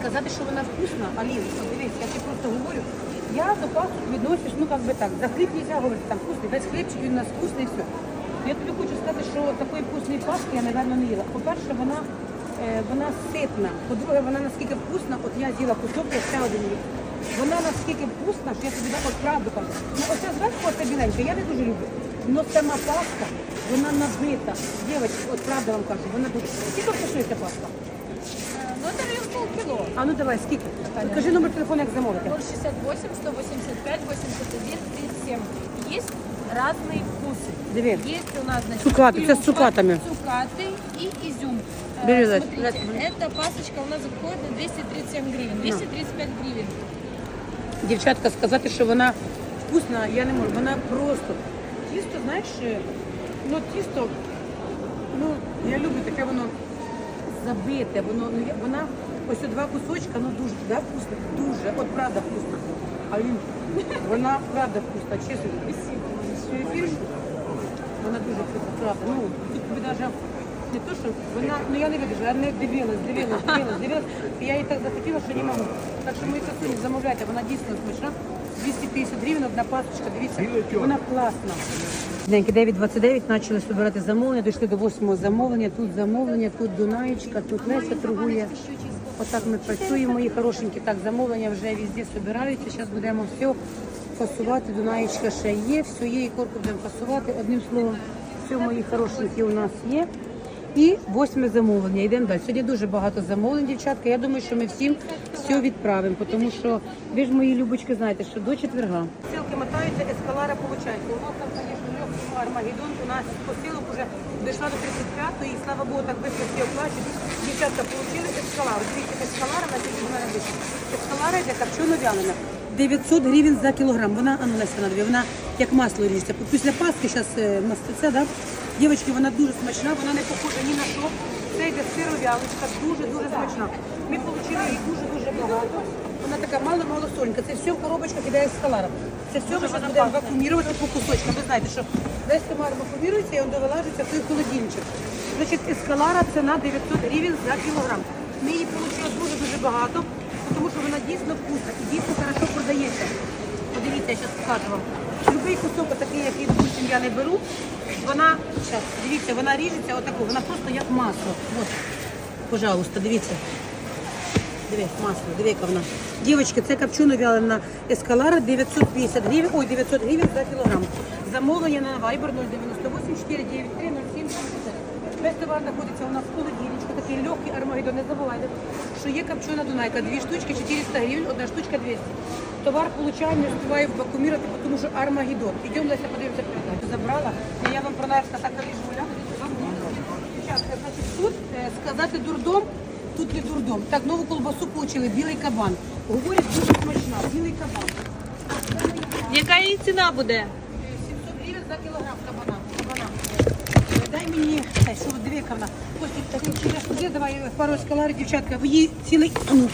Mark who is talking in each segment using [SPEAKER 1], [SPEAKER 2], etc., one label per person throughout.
[SPEAKER 1] сказати, що вона вкусна, Алін, от дивись, я тобі просто говорю, я до пасок відношусь, ну як би так, за хліб нельзя говорити, там вкусний, весь хлібчик він у нас вкусний і все. Я тобі хочу сказати, що такої вкусної паски я, напевно, не їла. По-перше, вона, е, вона ситна. По-друге, вона наскільки вкусна, от я з'їла кусок, я ще один їв. Вона наскільки вкусна, що я тобі дам от правду кажу. Ну оце зверху оце біленьке, я не дуже люблю. Но сама паска, вона набита. Дівчатки, от правда вам кажу, вона дуже. Скільки коштує ця паска?
[SPEAKER 2] Ну, это наверное, полкило.
[SPEAKER 1] А ну давай, скільки? Кажи номер телефону, як замовити.
[SPEAKER 2] 068, 185, 81, 37. Есть разные вкусы.
[SPEAKER 1] Диви.
[SPEAKER 2] Есть у нас, значит,
[SPEAKER 1] Цукаты, це з
[SPEAKER 2] клюква,
[SPEAKER 1] цукатами.
[SPEAKER 2] Цукаты и изюм. Э,
[SPEAKER 1] Бери, Лесь,
[SPEAKER 2] Смотрите,
[SPEAKER 1] Лесь.
[SPEAKER 2] эта пасочка у нас заходит на 237 гривен, 235 гривен.
[SPEAKER 1] Дівчатка, сказати, що вона вкусна, я не можу. Вона просто. Тісто, знаєш, е, ну тісто, ну, я люблю таке воно забите, воно, ну, я- вона, ось два кусочка, ну дуже, да, вкусно, дуже, от правда вкусно. А він, вона правда вкусна, чесно. Спасибо. Вона дуже вкусна, правда. Ну, тут тобі навіть не то, що вона, ну я не видержу, я не дивилась, дивилась, дивилась, дивилась. І я її так захотіла, що не можу. Так що мої красуні, замовляйте, вона дійсно смачна. 250 гривень, одна пасочка, дивіться, вона класна. Деньки 9.29 почали збирати замовлення, дійшли до 8 замовлення, тут замовлення, тут Дунаєчка, тут Леся торгує. Отак ми працюємо, мої хорошенькі, так, замовлення вже везде збираються, зараз будемо все фасувати, Дунаєчка ще є, все є, і корку будемо фасувати. Одним словом, все мої хорошенькі у нас є. І восьме замовлення. Йдемо далі. Сьогодні дуже багато замовлень, дівчатка. Я думаю, що ми всім все відправимо, тому що ви ж мої любочки знаєте, що до четверга. Силки мотаються, ескалара получається. У нас там, звісно, Армагеддон. У нас посилок вже дійшла до 35-ї, і слава Богу, так швидко всі оплачують. Дівчатка отримали ескалару. Дивіться, ескалара на сьогодні в мене вийшла. Ескалара йде копчено вялена. 900 гривень за кілограм. Вона, а ну, Леся, на дві, вона як масло ріжеться. Після Пасхи зараз маститься, да? Дівчатки, вона дуже смачна, вона не похожа ні на що. Це йде сировялочка, дуже-дуже смачна. Ми отримали її дуже-дуже багато. Вона така мало-мало сонька. Це все в коробочках іде з скаларом. Це все ми зараз будемо вакуумірувати по кусочкам. Ви знаєте, що весь томар вакуумірується і він довилажується в той холодильничок. Значить, ескалара ціна 900 гривень за кілограм. Ми її отримали дуже-дуже багато, тому що вона дійсно вкусна і дійсно хорошо продається. Подивіться, я зараз покажу вам. Любий кусок, такий, який, допустим, я не беру, вона, зараз, дивіться, вона ріжеться отаку, вона просто як масло. От, пожалуйста, дивіться. Дивись, масло, диви, яка вона. Дівчатки, це копчено вялена ескалара 950 гривень, ой, 900 гривень за кілограм. Замовлення на Viber 098 493 07 Весь товар знаходиться у нас в холодильничку, такий легкий армагеддон. Не забувайте, що є копчена дунайка. Дві штучки 400 гривень, одна штучка 200. Товар получаємо, не встигаю вакуумірувати, тому що армагеддон. Ідемо, Леся, подивимося передачу. Забрала. Я вам про Нарська так жуля. Дівчатка, значить, тут е, сказати дурдом, тут не дурдом. Так, нову колбасу получили, білий кабан. Говорять, дуже смачна, білий кабан.
[SPEAKER 2] Яка її ціна буде?
[SPEAKER 1] 700 гривень за кілограм кабана. кабана. Дай мені, що ви диви, яка вона. Костік, так через туди, давай е, пару ескаларів, дівчатка, ви її цілий, ну,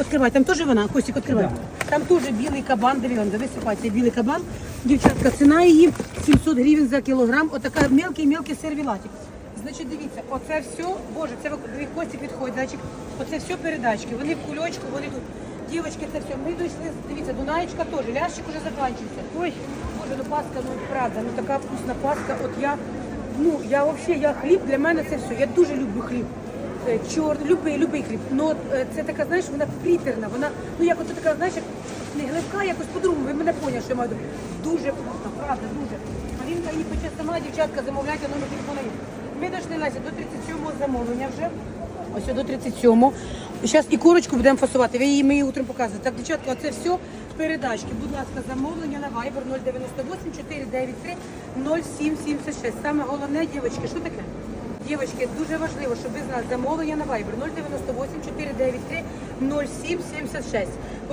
[SPEAKER 1] відкривай, там теж вона, Костік, відкривай. Там теж білий кабан, диви, он, диви, сипається, білий кабан. Дівчатка, ціна її 700 гривень за кілограм, отака мелкий-мелкий сервілатик. Значить, дивіться, оце все, боже, це дві кості підходять, значить, оце все передачки, вони в кульочку, вони тут. Дівочки, це все. Ми дійшли, дивіться, Дунаєчка теж, лящик уже закінчився. Ой, боже, ну паска, ну правда, ну така вкусна паска. От я, ну, я взагалі, я хліб, для мене це все. Я дуже люблю хліб. Е, Чорний, любий, любий хліб. Ну, е, це така, знаєш, вона притерна, вона, ну як от така, знаєш, як не гливка, якось по-другому, ви мене поняли, що я маю. Дуже вкусно, правда, дуже. Марінка її пече сама, дівчатка, замовляйте номер телефону. Ми дійшли Леся, до 37-го замовлення вже. Ось до 37-го. Зараз і курочку будемо фасувати. Ви її ми її утром показуєте. Так, дівчатка, оце все передачки. Будь ласка, замовлення на Viber 098 493 0776. Саме головне, дівчатки, що таке? Дівчатки, дуже важливо, щоб ви знали замовлення на Viber 098 493 0776.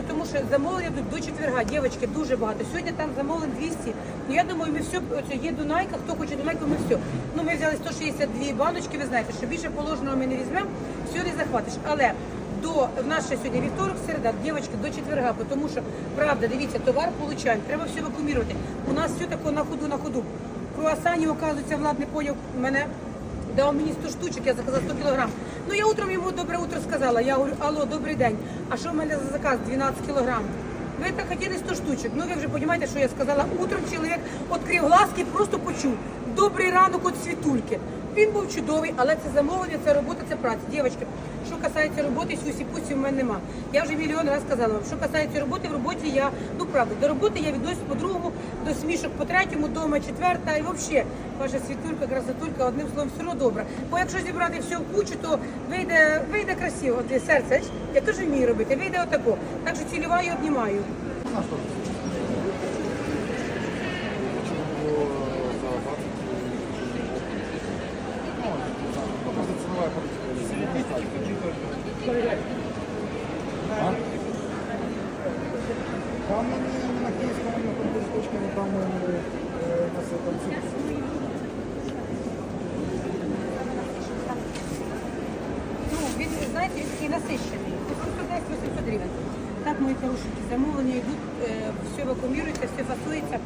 [SPEAKER 1] Тому що замовлення йдуть до четверга. Дівчатки, дуже багато. Сьогодні там замовлень 200. Ну я думаю, ми все, оце є Дунайка, хто хоче Дунайку, ми все. Ну ми взяли 162 баночки, ви знаєте, що більше положеного ми не візьмемо, все не захватиш. Але до в нас ще сьогодні вівторок, середа, дівчатки, до четверга, тому що правда, дивіться, товар получаємо, треба все вакуумірувати. У нас все таке на ходу, на ходу. Круасанів, оказується, Влад не поняв мене. Дав мені 100 штучок, я заказала 100 кілограм. Ну я утром йому добре утро сказала. Я говорю, алло, добрий день. А що в мене за заказ 12 кілограм? Ви так хотіли 100 штучок. Ну ви вже розумієте, що я сказала. Утром чоловік відкрив глазки просто почув. Добрий ранок от світульки. Він був чудовий, але це замовлення, це робота, це праця. Дівчатки, що касається роботи, сюсі пусі в мене нема. Я вже мільйон разів сказала вам, що касається роботи, в роботі я, ну правда, до роботи я відносиш по другому, до смішок по третьому, дома четверта і взагалі ваша світулька, красотулька, одним словом, все одно добре. Бо якщо зібрати все в кучу, то вийде, вийде красиво. От серце, я теж вмію робити, вийде отако. Так що цілюваю, обнімаю.
[SPEAKER 3] Там не на киевском, на том листочке, но там э, на этом цифре.
[SPEAKER 1] Ну, він, знаєте, він такий насищений. 810 гривень. Так, мої хорошенькі, замовлення йдуть, е, все вакуумірується, все фасується.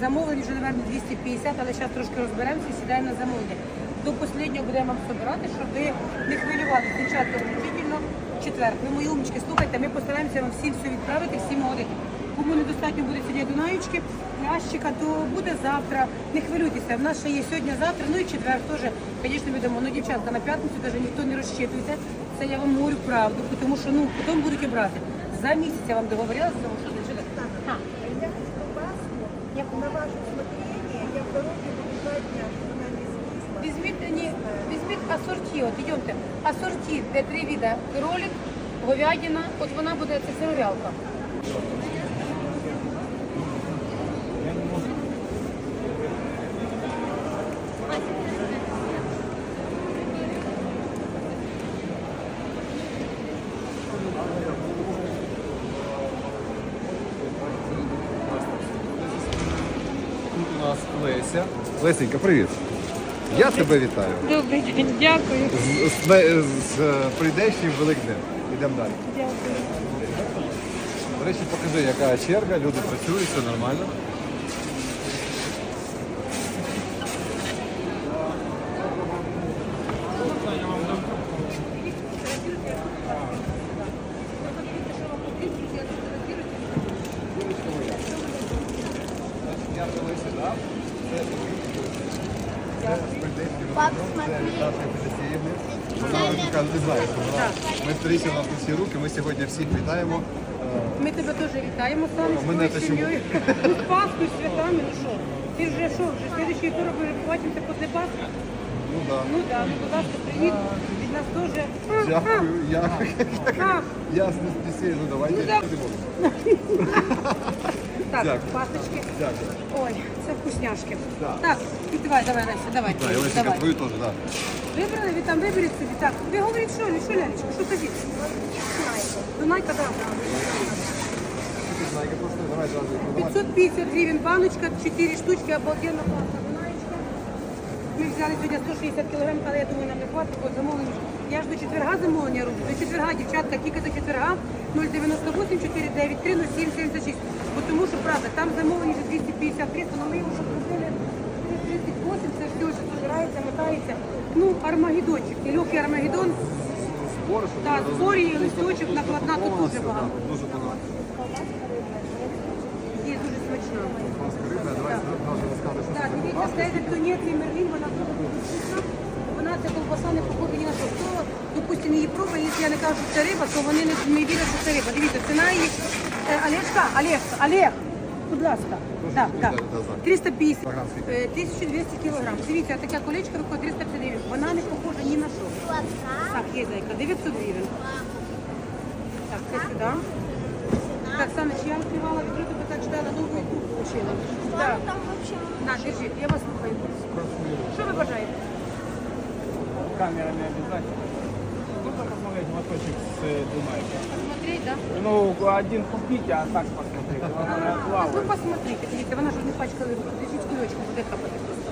[SPEAKER 1] Замовлення вже, мабуть, 250, але зараз трошки розберемося і сідаємо на замовлення. До останнього будемо вам збирати, щоб ви не хвилювалися. Дівчатка, включительно четвер. Ви мої умнички, слухайте, ми постараємося вам всім все відправити, всі молодити. Кому недостатньо буде сьогодні Дунаєчки, ящика, то буде завтра. Не хвилюйтеся, в нас ще є сьогодні, завтра, ну і четвер теж, звісно, відомо. Ну, дівчатка, на п'ятницю навіть ніхто не розчитується. Це я вам говорю правду, тому що ну потім будуть обрати. За місяць я вам договорилася, тому що не А,
[SPEAKER 4] Я на ваше усмотрение, я в дороге буду два дня, чтобы она не скисла.
[SPEAKER 1] Візьміть, ні, візьміть асорті, от йдемте. Асорті, де три віда. Кролик, говядина, от вона буде, це сировялка.
[SPEAKER 5] Леся. Лесенька, привіт. Я тебе вітаю.
[SPEAKER 2] Добрий день, дякую.
[SPEAKER 5] З, з, з, з прийдешнім Великднем. Йдемо далі.
[SPEAKER 2] Дякую.
[SPEAKER 5] До речі, покажи, яка черга, люди працюють, все нормально. Я Леся, так? Пап, Вона яка не знає, що вона. Ми тричі на усі руки, ми сьогодні всіх вітаємо. Е,
[SPEAKER 1] Ми тебе теж вітаємо саме з
[SPEAKER 5] Мене
[SPEAKER 1] твоєю сім'єю. Ну, з Пасхою, святами, ну що? Ти вже що, вже слідчий вівторок ми побачимося після Пасхи?
[SPEAKER 5] Ну так.
[SPEAKER 1] Ну так, ну, будь ласка, привіт. Нас. А,
[SPEAKER 5] Дякую, я,
[SPEAKER 1] а.
[SPEAKER 5] я з Анастасією, ну давайте.
[SPEAKER 1] Ну, да. Так,
[SPEAKER 5] Дякую.
[SPEAKER 1] пасочки.
[SPEAKER 5] Дякую.
[SPEAKER 1] Ой, це вкусняшки.
[SPEAKER 5] Так.
[SPEAKER 1] Так, і давай, давай, Леся, давай.
[SPEAKER 5] Так, і Лесенька,
[SPEAKER 1] давай.
[SPEAKER 5] твою теж, так.
[SPEAKER 1] Вибрали, ви там виберіть собі. Так, ви говоріть, що, що, Лялечка, що кажіть? Дунайка,
[SPEAKER 5] просто давай
[SPEAKER 1] 550 гривень баночка, 4 штучки, обалденно дунаєчка. Ми взяли сьогодні 160 кг, але я думаю, нам не хватить, бо замовлення. Я ж до четверга замовлення роблю. До четверга, дівчатка, тільки до четверга 098 493 0776. Бо тому що, правда, там замовлення вже 250 300, але ми його щоб зробили 38, це все, що збирається, мотається. Ну, армагеддончик, нелегкий армагеддон.
[SPEAKER 5] Спори, що
[SPEAKER 1] Так, зборі,
[SPEAKER 5] розумієш,
[SPEAKER 1] листочок, накладна, тут дуже багато.
[SPEAKER 5] Дуже багато.
[SPEAKER 1] Є дуже
[SPEAKER 5] що
[SPEAKER 1] Так,
[SPEAKER 5] це
[SPEAKER 1] дивіться, стейдер тунець і мерлін. Ця не походить ні на що. Хто, допустимо, її пробує, якщо я не кажу, що це риба, то вони не, не вірять, що це риба. Дивіться, ціна її. Е, Олежка, Олег, Олег, будь ласка. Так, так.
[SPEAKER 5] да, да, да.
[SPEAKER 1] 350, е, 1200 кілограм. Дивіться, така колечка виходить 350 гривень. Вона не похожа ні на що. Так, є зайка, 900 гривень. Так, це сюди. Так, Саныч, я відкривала відро, тебе так ждала, нову ікру получила. Так.
[SPEAKER 4] Там вообще
[SPEAKER 1] На, держіть, я вас слухаю. Що ви бажаєте?
[SPEAKER 6] Камера не обязательно. Можно посмотреть моточек с Дунайки?
[SPEAKER 1] Посмотреть, да?
[SPEAKER 6] Ну, один купите, а так посмотреть. Она
[SPEAKER 1] Ну,
[SPEAKER 6] плавает.
[SPEAKER 1] посмотрите, дивіться, вона ж не пачкала руку. Кульочку, буде капати просто.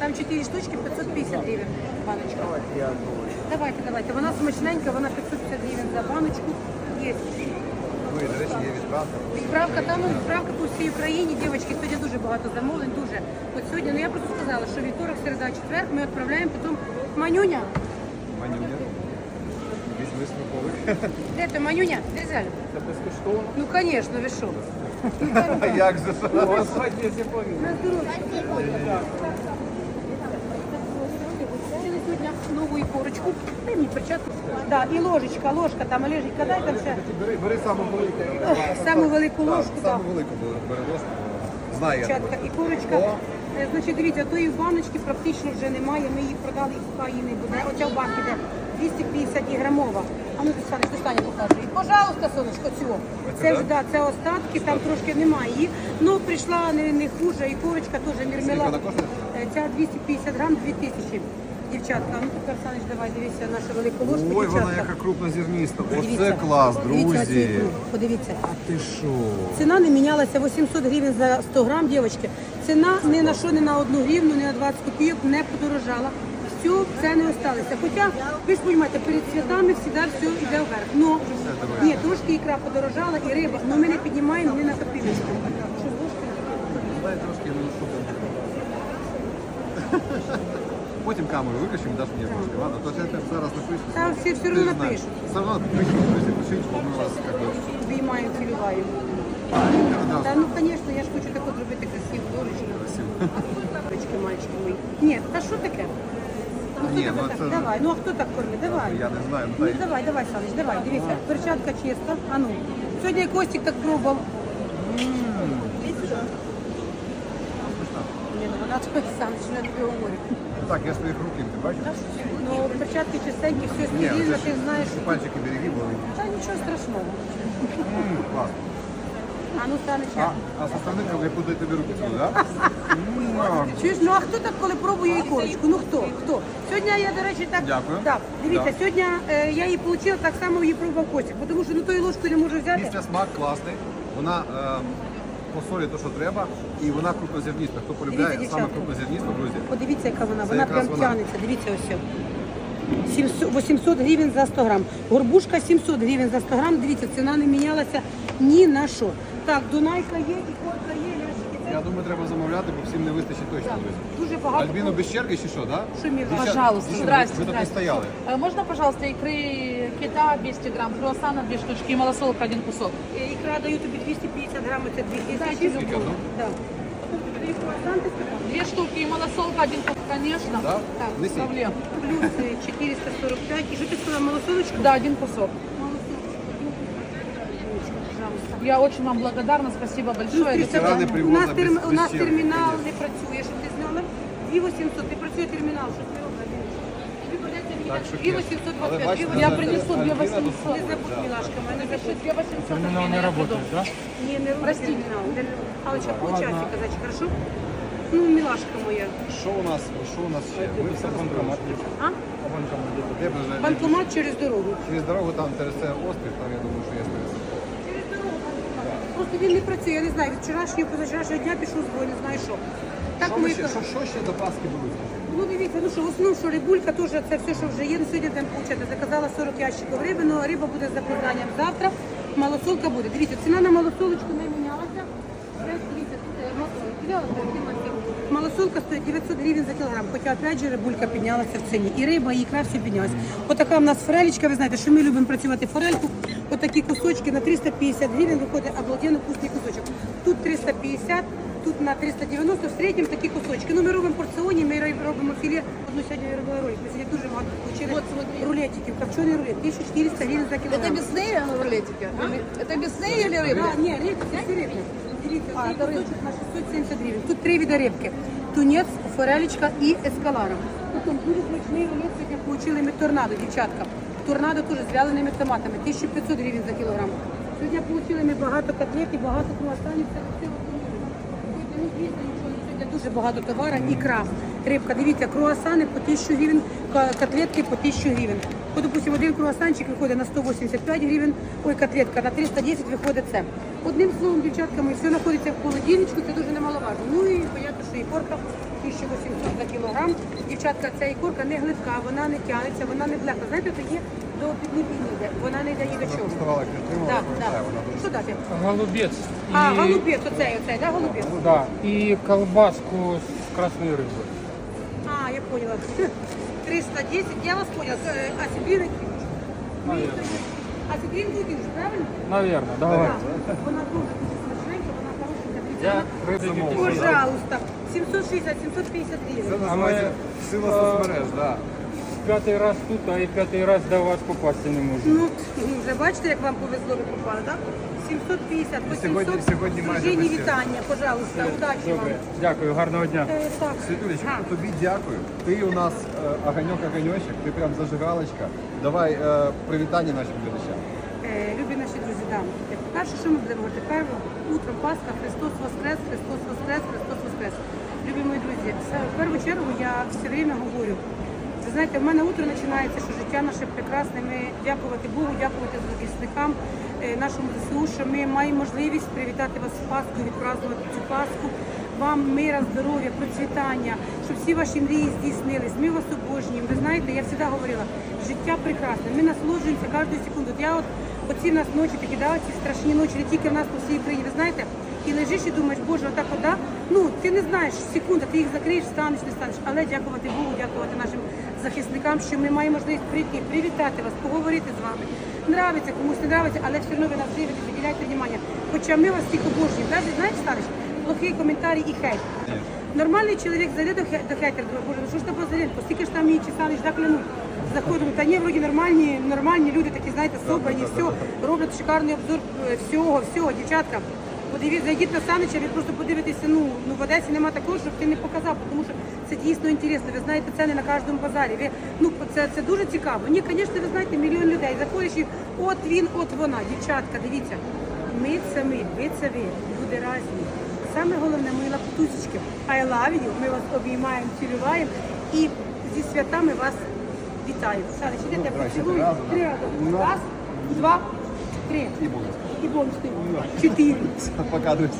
[SPEAKER 1] Там 4 штучки, 550 гривень баночка.
[SPEAKER 6] Давайте я думаю.
[SPEAKER 1] Давайте, давайте. Вона смачненька, вона 550 гривень за баночку. Є.
[SPEAKER 5] Ну і, до речі, є відправка.
[SPEAKER 1] Відправка там, ну, відправка по всій Україні. Дівчатки, сьогодні дуже багато замовлень, дуже. От сьогодні, ну я просто сказала, що вівторок, середа, четвер ми відправляємо, потім Манюня.
[SPEAKER 5] Манюня.
[SPEAKER 1] Де ти, Манюня? Дерзаль?
[SPEAKER 6] Це безкоштовно.
[SPEAKER 1] Ну, звісно, ви що?
[SPEAKER 5] А як же?
[SPEAKER 6] Господи, я повірю.
[SPEAKER 1] На здоров'я. Взяли сьогодні нову ікорочку. Дай мені перчатку. Да, і ложечка, ложка там лежить. Дай там ще
[SPEAKER 5] Бери, бери саму велику.
[SPEAKER 1] саму велику ложку. да.
[SPEAKER 5] саму велику бери ложку. Знає
[SPEAKER 1] і курочка. Е, Значить, дивіться, тої баночки практично вже немає. Ми її продали і поки її не буде. Оця в банки де 250 і грамова. А ну достане, достане, показує. Пожалуйста, сонечко, цього. Це вже да, це остатки, там трошки немає її. Ну прийшла не, не хуже, і курочка теж мірмела. Е, Ця 250 грам, 2000. Дівчатка, ну Саныч, давай дивися нашу велику ложку.
[SPEAKER 5] Ой, вона яка крупнозерніста.
[SPEAKER 1] Подивіться.
[SPEAKER 5] Оце клас, друзі.
[SPEAKER 1] ікру. Подивіться.
[SPEAKER 5] А ти що?
[SPEAKER 1] Ціна не мінялася 800 гривень за 100 грам, дівчатки. Ціна ні на що, не на одну гривну, не на 20 копійок не подорожала. Все, ціни осталися. Хоча, ви ж розумієте, перед святами завжди все йде вверх. Но, ні, трошки ікра подорожала і риба, але ми не піднімаємо ні на копійочку. Що, ложки?
[SPEAKER 5] Дай трошки ну, що там. Потім камеру виключимо, даш мені трошки, ладно? То я тебе зараз напишу.
[SPEAKER 1] Та всі все
[SPEAKER 5] Ти
[SPEAKER 1] одно
[SPEAKER 5] ж знаєш.
[SPEAKER 1] напишуть.
[SPEAKER 5] Все одно пишіть, друзі, пишіть, бо ми вас як би...
[SPEAKER 1] Обіймаю, цілюваю.
[SPEAKER 5] одразу
[SPEAKER 1] Та ну, звісно, я ж хочу таку зробити красиву дорожку. Дочки, мальчики мої. Ні, та що таке? Ну, хто
[SPEAKER 5] Ні,
[SPEAKER 1] тебе
[SPEAKER 5] ну,
[SPEAKER 1] так?
[SPEAKER 5] це-
[SPEAKER 1] Давай, ну а хто так кормить? Давай.
[SPEAKER 5] Я не знаю, ну
[SPEAKER 1] Ну
[SPEAKER 5] дай.
[SPEAKER 1] давай, давай, Саныч, давай, дивіться, перчатка чиста. А ну. Сьогодні Костік так пробував. Ні, ну вона тобі Саныч, не тобі говорить.
[SPEAKER 5] Так, я своїх рук їм, ти бачиш?
[SPEAKER 1] Ну, перчатки чистенькі, все стерильно, ти знаєш.
[SPEAKER 5] пальчики береги, бо
[SPEAKER 1] Та нічого страшного.
[SPEAKER 5] М, клас.
[SPEAKER 1] А ну, Саныч,
[SPEAKER 5] А, а з остальних я буду тобі руки цілую, так?
[SPEAKER 1] Чуєш, ну а хто так, коли пробує ікорочку? Ну хто? Хто? Сьогодні я, до речі, так.
[SPEAKER 5] Дякую.
[SPEAKER 1] Так, дивіться,
[SPEAKER 5] Да.
[SPEAKER 1] сьогодні е, я її отримала, так само її пробував Костік, бо тому що ну тою ложкою не можу взяти.
[SPEAKER 5] Після смак класний, вона е, по солі то, що треба, і вона крупнозерніста. Хто полюбляє
[SPEAKER 1] Дивіться,
[SPEAKER 5] саме
[SPEAKER 1] дівчатка.
[SPEAKER 5] крупнозерністу, друзі.
[SPEAKER 1] Подивіться, яка вона,
[SPEAKER 5] Це
[SPEAKER 1] вона
[SPEAKER 5] якраз
[SPEAKER 1] прям
[SPEAKER 5] вона.
[SPEAKER 1] тягнеться, дивіться ось. 700, 800 гривень за 100 грам. Горбушка 700 гривень за 100 грам. Дивіться, ціна не мінялася ні на що. Так, Дунайка є, і котка є.
[SPEAKER 5] Я думаю, треба замовляти, бо всім не вистачить точно, друзі.
[SPEAKER 1] Дуже багато.
[SPEAKER 5] Альбіно без черги чи що, так?
[SPEAKER 1] Що, Міра?
[SPEAKER 2] Пожалуйста,
[SPEAKER 5] Ви
[SPEAKER 2] здрасте,
[SPEAKER 5] тут не
[SPEAKER 2] здрасте.
[SPEAKER 5] стояли.
[SPEAKER 2] Э, Можно, пожалуйста, икры кита 200 грамм, круассана 2 штучки и малосолка один кусок?
[SPEAKER 1] Е, Ікра даю тобі 250 грам, це 2000.
[SPEAKER 2] Дайте
[SPEAKER 5] Скільки одну?
[SPEAKER 1] Так.
[SPEAKER 2] Две штуки и малосолка один кусок, конечно.
[SPEAKER 5] Да?
[SPEAKER 1] Так,
[SPEAKER 2] Без
[SPEAKER 5] Неси.
[SPEAKER 2] проблем.
[SPEAKER 1] плюс е, 445. І що ти сказала, малосолочку?
[SPEAKER 2] Да, один кусок.
[SPEAKER 1] Пожалуйста.
[SPEAKER 2] Я очень вам благодарна, спасибо большое.
[SPEAKER 5] Ветерани.
[SPEAKER 1] У нас, терм... у
[SPEAKER 5] без
[SPEAKER 1] нас
[SPEAKER 5] черги,
[SPEAKER 1] термінал не працює, щоб ти знала. 2800, не працює термінал, що ти робиш? Тобі придеться мені
[SPEAKER 5] Так,
[SPEAKER 1] дати
[SPEAKER 5] що
[SPEAKER 1] 2825.
[SPEAKER 5] Але бачите,
[SPEAKER 2] Я принесу
[SPEAKER 5] тут
[SPEAKER 2] 2800.
[SPEAKER 1] Не забудь, милашка, мене не забудь.
[SPEAKER 2] 2800.
[SPEAKER 6] Терминал не работает, да?
[SPEAKER 1] Ні, не роби
[SPEAKER 2] Простите.
[SPEAKER 1] термінал. Алечка, полчасика, значить, хорошо? Ну, милашка моя.
[SPEAKER 5] Що у нас, що у нас ще? Ми все
[SPEAKER 6] Банкомат.
[SPEAKER 1] А?
[SPEAKER 6] Банкомат
[SPEAKER 1] Банкомат через дорогу.
[SPEAKER 5] через дорогу там ТРЦ острів, там я думаю, що є ТРЦ.
[SPEAKER 1] Через дорогу банкомат. Просто він не працює, я не знаю, від вчорашнього, позавчорашнього дня пішов збой, не знаю що. Так
[SPEAKER 5] Що,
[SPEAKER 1] ми
[SPEAKER 5] ми ще, що, що ще до Пасхи будуть?
[SPEAKER 1] Ну дивіться, ну що, в основному, що рибулька теж це все, що вже є. Ну, сьогодні там получати. Заказала 40 ящиків риби, але риба буде з запозданням завтра. Малосолка буде. Дивіться, ціна на малосолочку не мінялася. Дивіться, тут е. Малосолка стоїть 900 гривень за кілограм, хоча опять же рибулька піднялася в ціні. І риба, і ікра все піднялася. Отака в нас форелечка, ви знаєте, що ми любимо працювати форельку. Отакі кусочки на 350 гривень виходить обалденно вкусний кусочок. Тут 350, тут на 390, в середньому такі кусочки. Ну ми робимо порціоні, ми робимо філе. Одну сьогодні я робила ролик, ми сьогодні дуже багато получили
[SPEAKER 2] Вот, смотри.
[SPEAKER 1] рулетиків, копчений рулет, 1400 гривень за кілограм.
[SPEAKER 2] Это мясные рулетики? Или- Это мясные или
[SPEAKER 1] Да,
[SPEAKER 2] рыбные?
[SPEAKER 1] ні, рибки, це всі рибки. Дивіться,
[SPEAKER 2] А,
[SPEAKER 1] цей
[SPEAKER 2] це
[SPEAKER 1] на 670 гривень. Тут три види рибки. Тунець, форелечка і ескалара. Потім дуже смачний рулет сьогодні получили ми торнадо, дівчатка. Торнадо теж з вяленими томатами, 1500 гривень за кілограм. Сьогодні получили ми багато котлет і багато круасанів, красиво. Сьогодні, дуже багато товару, ікра, рибка. Дивіться, круасани по 1000 гривень, котлетки по 1000 гривень. От, допустим, один круасанчик виходить на 185 гривень, ой, котлетка на 310 виходить це. Одним словом, дівчатками, все знаходиться в холодильничку, це дуже немаловажно. Ну і понятно, що ікорка 1800 за кілограм. Дівчатка, ця ікорка не глибка, вона не тягнеться, вона не блекла. Знаєте, то є до піднебіння йде, вона не йде ні до чого.
[SPEAKER 5] Вставала, підтримала,
[SPEAKER 1] Так, так.
[SPEAKER 5] дуже
[SPEAKER 1] Що дати?
[SPEAKER 6] Голубец.
[SPEAKER 1] А, голубець, оцей, оцей, да, голубець?
[SPEAKER 6] Да, и колбаску с красной рыбой.
[SPEAKER 1] А, я поняла. 310, я вас поняла. Е, А
[SPEAKER 6] Наверное.
[SPEAKER 1] А ти вже, правильно?
[SPEAKER 6] Наверное, давай.
[SPEAKER 1] Так. Вона дуже смачненька, вона хорошенька.
[SPEAKER 6] Я
[SPEAKER 1] Пожалуйста. 760, 750
[SPEAKER 5] Це
[SPEAKER 1] гривень.
[SPEAKER 5] сила соцмереж, да.
[SPEAKER 6] П'ятий раз тут, а і п'ятий раз до вас попасти не можу.
[SPEAKER 1] Ну, вже бачите, як вам повезло, ви попали, так? 750, по
[SPEAKER 5] І сьогодні- сьогодні майже
[SPEAKER 1] Дружині вітання, пожалуйста, удачі вам.
[SPEAKER 6] Дякую, гарного дня.
[SPEAKER 1] Е, Так.
[SPEAKER 5] Світулечка,
[SPEAKER 1] Га.
[SPEAKER 5] тобі дякую. Ти у нас е, огоньок-огоньочок, ти прям зажигалочка. Давай е, привітання нашим глядачам.
[SPEAKER 1] Е, Любі наші друзі, да. Е, Перше, що ми будемо говорити, перше, утром Пасха, Христос Воскрес, Христос Воскрес, Христос Воскрес. Любі мої друзі, все- в першу чергу я все время говорю. Ви знаєте, в мене утро починається, що життя наше прекрасне. Ми дякувати Богу, дякувати захисникам, е, нашому ЗСУ, що ми маємо можливість привітати вас з Пасхою, відпразнувати цю Пасху. Вам мира, здоров'я, процвітання, щоб всі ваші мрії здійснились. Ми вас обожнюємо. Ви знаєте, я завжди говорила, життя прекрасне. Ми насолоджуємося кожну секунду. От Я от оці в нас ночі такі, да, ці страшні ночі, не тільки в нас по всій Україні. Ви знаєте, і лежиш і думаєш, боже, отак вода. Ну ти не знаєш секунда, ти їх закриєш, станеш, не станеш. Але дякувати Богу, дякувати нашим захисникам, що ми маємо можливість прийти, привітати вас, поговорити з вами. Нравиться, комусь не нравиться, але все одно ви нас дивитесь, виділяйте внимання. Хоча ми вас всіх обожнюємо. Навіть знаєш, стариш, плохий коментарі і хейт. Нормальний чоловік зайде до, хе- до хейтера, думає, боже, ну що ж тебе ринку? Скільки ж там її чесаниш, так клянуть. Заходимо, та ні, вроді нормальні, нормальні люди, такі, знаєте, собрані, все, роблять шикарний обзор е, всього, всього, дівчатка. Подивіться, зайдіть на Санича, ви просто подивитеся, ну, ну в Одесі нема такого, щоб ти не показав, тому що це дійсно інтересно. Ви знаєте, ціни на кожному базарі. Ви, ну, це, це дуже цікаво. Ні, звісно, ви знаєте, мільйон людей. Заходиш і от він, от вона. Дівчатка, дивіться. Ми це ми, ви це ви, люди разні. Саме головне, мої лапутусечки, I love you, ми вас обіймаємо, цілюємо і зі святами вас вітаю. Саныч, іде тебе
[SPEAKER 5] давай ще
[SPEAKER 1] поцілую.
[SPEAKER 5] три рази,
[SPEAKER 1] рази.
[SPEAKER 5] Ну.
[SPEAKER 1] Раз, два, три.
[SPEAKER 5] І бонус.
[SPEAKER 1] І бонус. Чотири.
[SPEAKER 5] Пока, друзі.